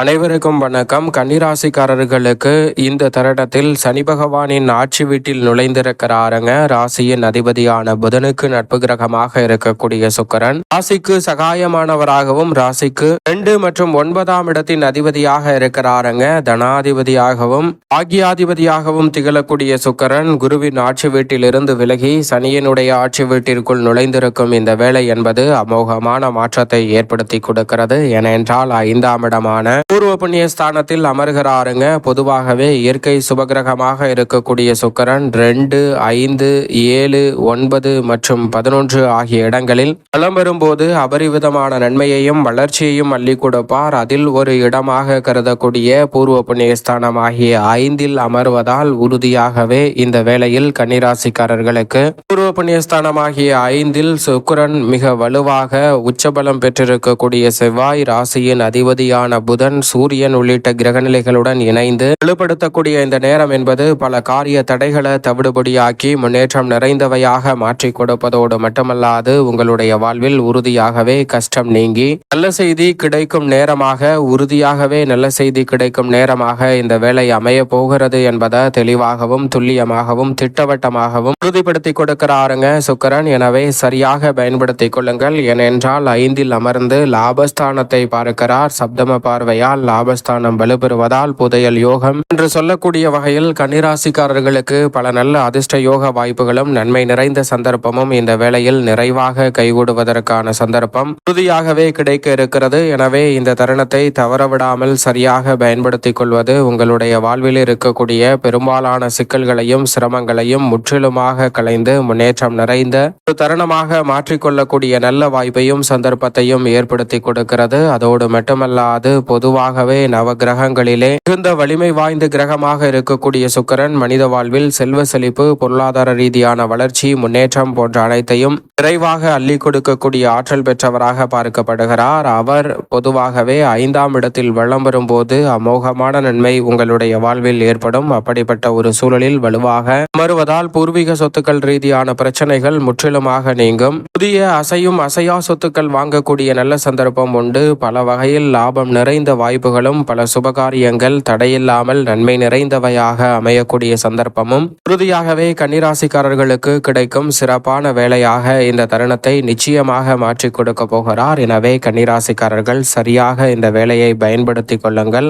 அனைவருக்கும் வணக்கம். கன்னிராசிக்காரர்களுக்கு இந்த தருணத்தில் சனி பகவானின் ஆட்சி வீட்டில் நுழைந்திருக்கிறாருங்க. ராசியின் அதிபதியான புதனுக்கு நட்பு கிரகமாக இருக்கக்கூடிய சுக்கரன். ராசிக்கு சகாயமானவராகவும் ராசிக்கு ரெண்டு மற்றும் ஒன்பதாம் இடத்தின் அதிபதியாக இருக்கிறாருங்க. தனாதிபதியாகவும் ஆகியாதிபதியாகவும் திகழக்கூடிய சுக்கரன் குருவின் ஆட்சி வீட்டில் இருந்து விலகி சனியினுடைய ஆட்சி வீட்டிற்குள் நுழைந்திருக்கும் இந்த வேலை என்பது அமோகமான மாற்றத்தை ஏற்படுத்தி கொடுக்கிறது. ஏனென்றால் ஐந்தாம் இடமான பூர்வ புண்ணிய ஸ்தானத்தில் அமர்கிறாருங்க. பொதுவாகவே இயற்கை சுபகிரகமாக இருக்கக்கூடிய சுக்கரன் ரெண்டு ஐந்து ஏழு ஒன்பது மற்றும் பதினொன்று ஆகிய இடங்களில் பலம் வரும்போது அபரிவிதமான நன்மையையும் வளர்ச்சியையும் அள்ளி கொடுப்பார். அதில் ஒரு இடமாக கருதக்கூடிய பூர்வ புண்ணிய ஸ்தானம் ஆகிய ஐந்தில் அமர்வதால் உறுதியாகவே இந்த வேளையில் கன்னிராசிக்காரர்களுக்கு பூர்வ புண்ணிய ஸ்தானம் ஆகிய ஐந்தில் சுக்கரன் மிக வலுவாக உச்சபலம் பெற்றிருக்கக்கூடிய செவ்வாய் ராசியின் அதிபதியான புதன் சூரியன் உள்ளிட்ட கிரகநிலைகளுடன் இணைந்து வலுப்படுத்தக்கூடிய இந்த நேரம் என்பது பல காரிய தடைகளை தவிடுபடியாக்கி முன்னேற்றம் நிறைந்தவையாக மாற்றிக் கொடுப்பதோடு மட்டுமல்லாது உங்களுடைய வாழ்வில் உறுதியாகவே கஷ்டம் நீங்கி நல்ல செய்தி கிடைக்கும் நேரமாக உறுதியாகவே நல்ல செய்தி கிடைக்கும் நேரமாக இந்த வேலை அமைய போகிறது என்பதை தெளிவாகவும் துல்லியமாகவும் திட்டவட்டமாகவும் உறுதிப்படுத்தி கொடுக்கிறாருங்க சுக்கரன். எனவே சரியாக பயன்படுத்திக் கொள்ளுங்கள். ஏனென்றால் ஐந்தில் அமர்ந்து லாபஸ்தானத்தை பார்க்கிறார். சப்தம பார்வையால் லாபஸ்தானம் வலுப்பெறுவதால் புதையல் யோகம் என்று சொல்லக்கூடிய வகையில் கன்னிராசிக்காரர்களுக்கு பல நல்ல அதிர்ஷ்ட யோக வாய்ப்புகளும் நன்மை நிறைந்த சந்தர்ப்பமும் இந்த வேளையில் நிறைவாக கைகூடுவதற்கான சந்தர்ப்பம் உறுதியாகவே கிடைக்க இருக்கிறது. எனவே இந்த தருணத்தை தவறவிடாமல் சரியாக பயன்படுத்திக் கொள்வது உங்களுடைய வாழ்வில் இருக்கக்கூடிய பெரும்பாலான சிக்கல்களையும் சிரமங்களையும் முற்றிலுமாக கலைந்து முன்னேற்றம் நிறைந்த ஒரு தருணமாக மாற்றிக்கொள்ளக்கூடிய நல்ல வாய்ப்பையும் சந்தர்ப்பத்தையும் ஏற்படுத்தி கொடுக்கிறது. அதோடு மட்டுமல்லாது பொதுவாக பொதுவாகவே நவ கிரகங்களிலே மிகுந்த வலிமை வாய்ந்த கிரகமாக இருக்கக்கூடிய சுக்கரன் மனித வாழ்வில் செல்வ செழிப்பு பொருளாதார ரீதியான வளர்ச்சி முன்னேற்றம் போன்ற அனைத்தையும் விரைவாக அள்ளி கொடுக்கக்கூடிய ஆற்றல் பெற்றவராக பார்க்கப்படுகிறார். அவர் பொதுவாகவே ஐந்தாம் இடத்தில் வளம் வரும்போது அமோகமான நன்மை உங்களுடைய வாழ்வில் ஏற்படும். அப்படிப்பட்ட ஒரு சூழலில் வலுவாக மறுவதால் பூர்வீக சொத்துக்கள் ரீதியான பிரச்சனைகள் முற்றிலுமாக நீங்கும். புதிய அசையும் அசையா சொத்துக்கள் வாங்கக்கூடிய நல்ல சந்தர்ப்பம் உண்டு. பல வகையில் லாபம் நிறைந்த வாய்ப்புகளும் பல சுபகாரியங்கள் தடையில்லாமல் நன்மை நிறைந்தவையாக அமையக்கூடிய சந்தர்ப்பமும் உறுதியாகவே கன்னிராசிக்காரர்களுக்கு கிடைக்கும் சிறப்பான வேலையாக இந்த தருணத்தை நிச்சயமாக மாற்றிக் கொடுக்க போகிறார். எனவே கன்னிராசிக்காரர்கள் சரியாக இந்த வேலையை பயன்படுத்திக் கொள்ளுங்கள்.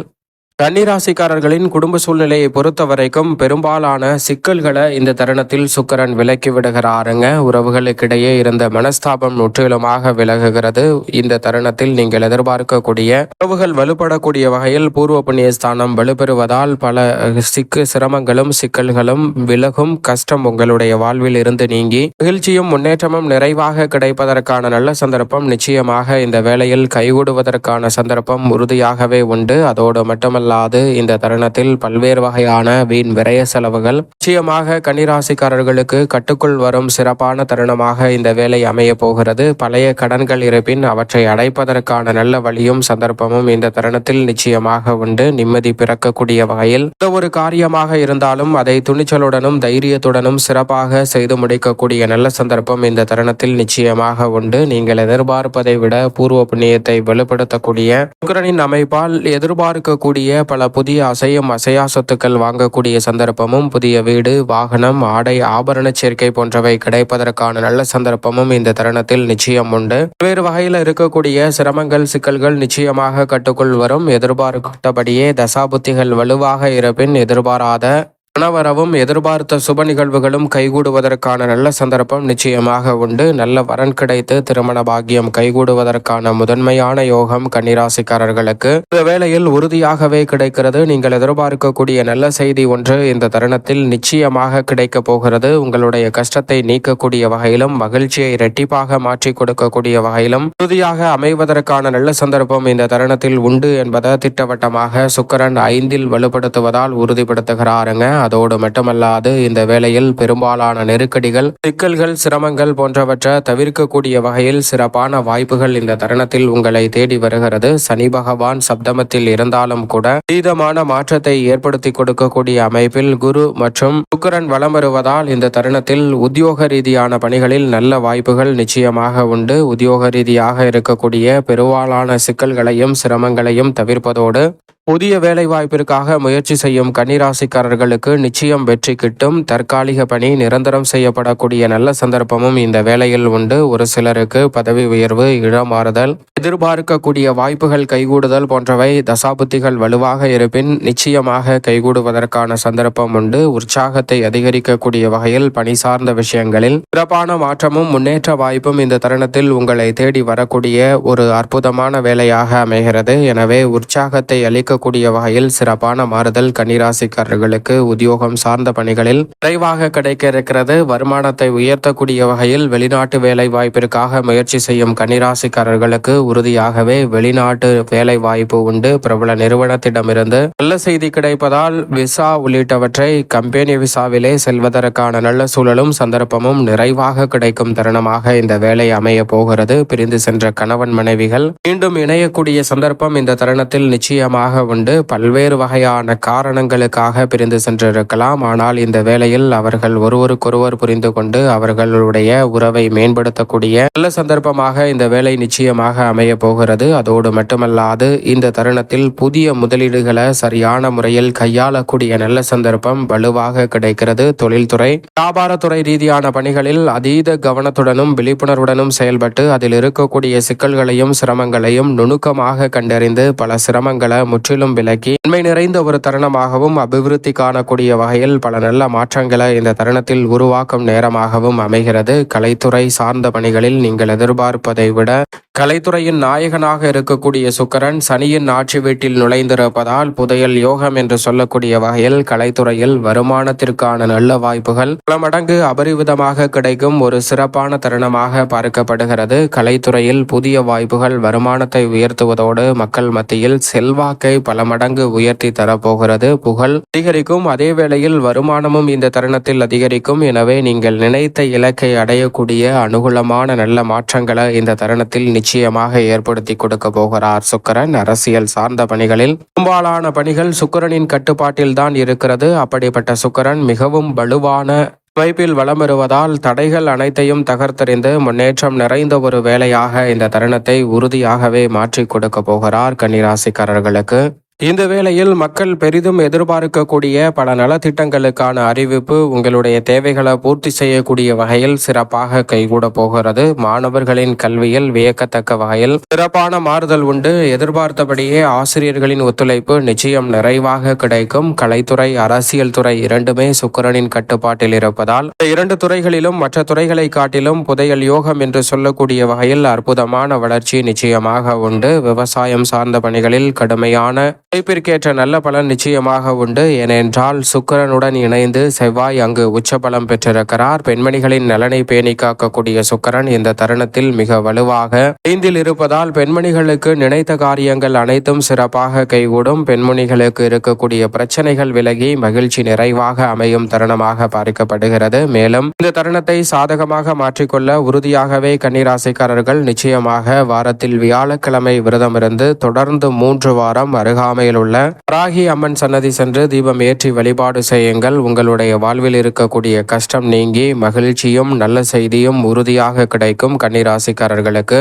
கன்னிராசிக்காரர்களின் குடும்ப சூழ்நிலையை பொறுத்த வரைக்கும் பெரும்பாலான சிக்கல்களை இந்த தருணத்தில் சுக்கரன் விலக்கி விடுகிறாருங்க. உறவுகளுக்கிடையே இருந்த மனஸ்தாபம் முற்றிலுமாக விலகுகிறது. இந்த தருணத்தில் நீங்கள் எதிர்பார்க்கக்கூடிய உறவுகள் வலுப்படக்கூடிய வகையில் பூர்வ புண்ணிய ஸ்தானம் வலுப்பெறுவதால் பல சிக்கு சிரமங்களும் சிக்கல்களும் விலகும் கஷ்டம் உங்களுடைய வாழ்வில் இருந்து நீங்கி மகிழ்ச்சியும் முன்னேற்றமும் நிறைவாக கிடைப்பதற்கான நல்ல சந்தர்ப்பம் நிச்சயமாக இந்த வேளையில் கைகூடுவதற்கான சந்தர்ப்பம் உறுதியாகவே உண்டு. அதோடு மட்டுமல்ல அல்லாது இந்த தருணத்தில் பல்வேறு வகையான வீண் விரய செலவுகள் நிச்சயமாக கன்னிராசிக்காரர்களுக்கு கட்டுக்குள் வரும் சிறப்பான தருணமாக இந்த வேலை அமைய போகிறது. பழைய கடன்கள் இருப்பின் அவற்றை அடைப்பதற்கான நல்ல வழியும் சந்தர்ப்பமும் இந்த தருணத்தில் நிச்சயமாக உண்டு. நிம்மதி பிறக்கக்கூடிய வகையில் எந்த ஒரு காரியமாக இருந்தாலும் அதை துணிச்சலுடனும் தைரியத்துடனும் சிறப்பாக செய்து முடிக்கக்கூடிய நல்ல சந்தர்ப்பம் இந்த தருணத்தில் நிச்சயமாக உண்டு. நீங்கள் எதிர்பார்ப்பதை விட பூர்வ புண்ணியத்தை வெளிப்படுத்தக்கூடிய சுக்கரனின் அமைப்பால் எதிர்பார்க்கக்கூடிய பல புதிய அசையும் அசையா சொத்துக்கள் வாங்கக்கூடிய சந்தர்ப்பமும் புதிய வீடு வாகனம் ஆடை ஆபரண சேர்க்கை போன்றவை கிடைப்பதற்கான நல்ல சந்தர்ப்பமும் இந்த தருணத்தில் நிச்சயம் உண்டு. பல்வேறு வகையில் இருக்கக்கூடிய சிரமங்கள் சிக்கல்கள் நிச்சயமாக கட்டுக்குள் வரும். எதிர்பார்த்தபடியே தசாபுத்திகள் வலுவாக இருப்பின் எதிர்பாராத பணவரவும் எதிர்பார்த்த சுப நிகழ்வுகளும் கைகூடுவதற்கான நல்ல சந்தர்ப்பம் நிச்சயமாக உண்டு. நல்ல வரன் கிடைத்து திருமண பாக்கியம் கைகூடுவதற்கான முதன்மையான யோகம் கன்னிராசிக்காரர்களுக்கு. இந்த வேளையில் உறுதியாகவே கிடைக்கிறது. நீங்கள் எதிர்பார்க்கக்கூடிய நல்ல செய்தி ஒன்று இந்த தருணத்தில் நிச்சயமாக கிடைக்கப் போகிறது. உங்களுடைய கஷ்டத்தை நீக்கக்கூடிய வகையிலும் மகிழ்ச்சியை இரட்டிப்பாக மாற்றி கொடுக்கக்கூடிய வகையிலும் உறுதியாக அமைவதற்கான நல்ல சந்தர்ப்பம் இந்த தருணத்தில் உண்டு என்பதை திட்டவட்டமாக சுக்கரன் ஐந்தில் வலுப்படுத்துவதால் உறுதிப்படுத்துகிறாருங்க. அதோடு மட்டுமல்லாது இந்த வேளையில் பெரும்பாலான நெருக்கடிகள் சிக்கல்கள் சிரமங்கள் போன்றவற்றை தவிர்க்கக்கூடிய வகையில் சிறப்பான வாய்ப்புகள் இந்த தருணத்தில் உங்களை தேடி வருகிறது. சனி பகவான் சப்தமத்தில் இருந்தாலும் கூட தீதமான மாற்றத்தை ஏற்படுத்தி கொடுக்கக்கூடிய அமைப்பில் குரு மற்றும் சுக்கரன் வலம் வருவதால் இந்த தருணத்தில் உத்தியோக ரீதியான பணிகளில் நல்ல வாய்ப்புகள் நிச்சயமாக உண்டு. உத்தியோக ரீதியாக இருக்கக்கூடிய பெருவாலான சிக்கல்களையும் சிரமங்களையும் தவிர்ப்பதோடு புதிய வேலைவாய்ப்பிற்காக முயற்சி செய்யும் கன்னிராசிக்காரர்களுக்கு நிச்சயம் வெற்றி கிட்டும். தற்காலிக பணி நிரந்தரம் செய்யப்படக்கூடிய நல்ல சந்தர்ப்பமும் இந்த வேலையில் உண்டு. ஒரு சிலருக்கு பதவி உயர்வு இடமாறுதல் எதிர்பார்க்கக்கூடிய வாய்ப்புகள் கைகூடுதல் போன்றவை தசாபுத்திகள் வலுவாக இருப்பின் நிச்சயமாக கைகூடுவதற்கான சந்தர்ப்பம் உண்டு. உற்சாகத்தை அதிகரிக்கக்கூடிய வகையில் பணி சார்ந்த விஷயங்களில் சிறப்பான மாற்றமும் முன்னேற்ற வாய்ப்பும் இந்த தருணத்தில் உங்களை தேடி வரக்கூடிய ஒரு அற்புதமான வேலையாக அமைகிறது. எனவே உற்சாகத்தை அளிக்கக்கூடிய வகையில் சிறப்பான மாறுதல் கன்னிராசிக்காரர்களுக்கு உத்தியோகம் சார்ந்த பணிகளில் விரைவாக கிடைக்க இருக்கிறது. வருமானத்தை உயர்த்தக்கூடிய வகையில் வெளிநாட்டு வேலை வாய்ப்பிற்காக முயற்சி செய்யும் கன்னிராசிக்காரர்களுக்கு உறுதியாகவே வெளிநாட்டு வேலை வாய்ப்பு உண்டு. பிரபல நிறுவனத்திடமிருந்து நல்ல செய்தி கிடைப்பதால் விசா உள்ளிட்டவற்றை கம்பெனி விசாவிலே செல்வதற்கான நல்ல சூழலும் சந்தர்ப்பமும் நிறைவாக கிடைக்கும் தருணமாக இந்த வேலை அமைய போகிறது. பிரிந்து சென்ற கணவன் மனைவிகள் மீண்டும் இணையக்கூடிய சந்தர்ப்பம் இந்த தருணத்தில் நிச்சயமாக உண்டு பல்வேறு வகையான காரணங்களுக்காக பிரிந்து சென்றிருக்கலாம். ஆனால் இந்த வேளையில் அவர்கள் ஒருவருக்கொருவர் புரிந்து கொண்டு அவர்களுடைய உறவை மேம்படுத்தக்கூடிய நல்ல சந்தர்ப்பமாக இந்த வேலை நிச்சயமாக அமைய போகிறது. அதோடு மட்டுமல்லாது இந்த தருணத்தில் புதிய முதலீடுகளை சரியான முறையில் கையாளக்கூடிய நல்ல சந்தர்ப்பம் வலுவாக கிடைக்கிறது. தொழில்துறை வியாபாரத்துறை ரீதியான பணிகளில் அதீத கவனத்துடனும் விழிப்புணர்வுடனும் செயல்பட்டு அதில் இருக்கக்கூடிய சிக்கல்களையும் சிரமங்களையும் நுணுக்கமாக கண்டறிந்து பல சிரமங்களை முற்றிலும் விலக்கி உண்மை நிறைந்த ஒரு தருணமாகவும் அபிவிருத்தி காணக்கூடிய வகையில் பல நல்ல மாற்றங்களை இந்த தருணத்தில் உருவாக்கும் நேரமாகவும் அமைகிறது. கலைத்துறை சார்ந்த பணிகளில் நீங்கள் எதிர்பார்ப்பதை விட கலைத்துறையின் நாயகனாக இருக்கக்கூடிய சுக்கரன் சனியின் ஆட்சி வீட்டில் நுழைந்திருப்பதால் புதையல் யோகம் என்று சொல்லக்கூடிய வகையில் கலைத்துறையில் வருமானத்திற்கான நல்ல வாய்ப்புகள் பல மடங்கு அபரிவிதமாக கிடைக்கும் ஒரு சிறப்பான தருணமாக பார்க்கப்படுகிறது. கலைத்துறையில் புதிய வாய்ப்புகள் வருமானத்தை உயர்த்துவதோடு மக்கள் மத்தியில் செல்வாக்கை பல மடங்கு உயர்த்தி தரப்போகிறது. புகழ் அதிகரிக்கும் அதே வேளையில் வருமானமும் இந்த தருணத்தில் அதிகரிக்கும். எனவே நீங்கள் நினைத்த இலக்கை அடையக்கூடிய அனுகூலமான நல்ல மாற்றங்களை இந்த தருணத்தில் நிச்சயமாக ஏற்படுத்தி கொடுக்க போகிறார். சுக்கரன் அரசியல் சார்ந்த பணிகளில் பெரும்பாலான பணிகள் சுக்கரனின் கட்டுப்பாட்டில் தான் இருக்கிறது. அப்படிப்பட்ட சுக்கரன் மிகவும் வலுவான அமைப்பில் வலம் வருவதால் தடைகள் அனைத்தையும் தகர்த்தெறிந்து முன்னேற்றம் நிறைந்த ஒரு வேலையாக இந்த தருணத்தை உறுதியாகவே மாற்றிக் கொடுக்க போகிறார் கன்னிராசிக்காரர்களுக்கு. இந்த வேளையில் மக்கள் பெரிதும் எதிர்பார்க்கக்கூடிய பல நலத்திட்டங்களுக்கான அறிவிப்பு உங்களுடைய தேவைகளை பூர்த்தி செய்யக்கூடிய வகையில் சிறப்பாக கைகூட போகிறது. மாணவர்களின் கல்வியில் வியக்கத்தக்க வகையில் சிறப்பான மாறுதல் உண்டு. எதிர்பார்த்தபடியே ஆசிரியர்களின் ஒத்துழைப்பு நிச்சயம் நிறைவாக கிடைக்கும். கலைத்துறை அரசியல் துறை இரண்டுமே சுக்கிரனின் கட்டுப்பாட்டில் இருப்பதால் இரண்டு துறைகளிலும் மற்ற துறைகளை காட்டிலும் புதையல் யோகம் என்று சொல்லக்கூடிய வகையில் அற்புதமான வளர்ச்சி நிச்சயமாக உண்டு. விவசாயம் சார்ந்த பணிகளில் கடுமையான உழைப்பிற்கேற்ற நல்ல பலன் நிச்சயமாக உண்டு. ஏனென்றால் சுக்கிரனுடன் இணைந்து செவ்வாய் அங்கு உச்சபலம் பெற்றிருக்கிறார். பெண்மணிகளின் நலனை பேணி காக்கக்கூடிய சுக்கிரன் இந்த தருணத்தில் மிக வலுவாக ஐந்தில் இருப்பதால் பெண்மணிகளுக்கு நினைத்த காரியங்கள் அனைத்தும் சிறப்பாக கைகூடும். பெண்மணிகளுக்கு இருக்கக்கூடிய பிரச்சனைகள் விலகி மகிழ்ச்சி நிறைவாக அமையும் தருணமாக பார்க்கப்படுகிறது. மேலும் இந்த தருணத்தை சாதகமாக மாற்றிக்கொள்ள உறுதியாகவே கன்னிராசிக்காரர்கள் நிச்சயமாக வாரத்தில் வியாழக்கிழமை விரதமிருந்து தொடர்ந்து மூன்று வாரம் அருகாமையில் உள்ள ராகி அம்மன் சன்னதி சென்று தீபம் ஏற்றி வழிபாடு செய்யுங்கள். உங்களுடைய வாழ்வில் இருக்கக்கூடிய கஷ்டம் நீங்கி மகிழ்ச்சியும் நல்ல செய்தியும் உறுதியாக கிடைக்கும் கன்னிராசிக்காரர்களுக்கு.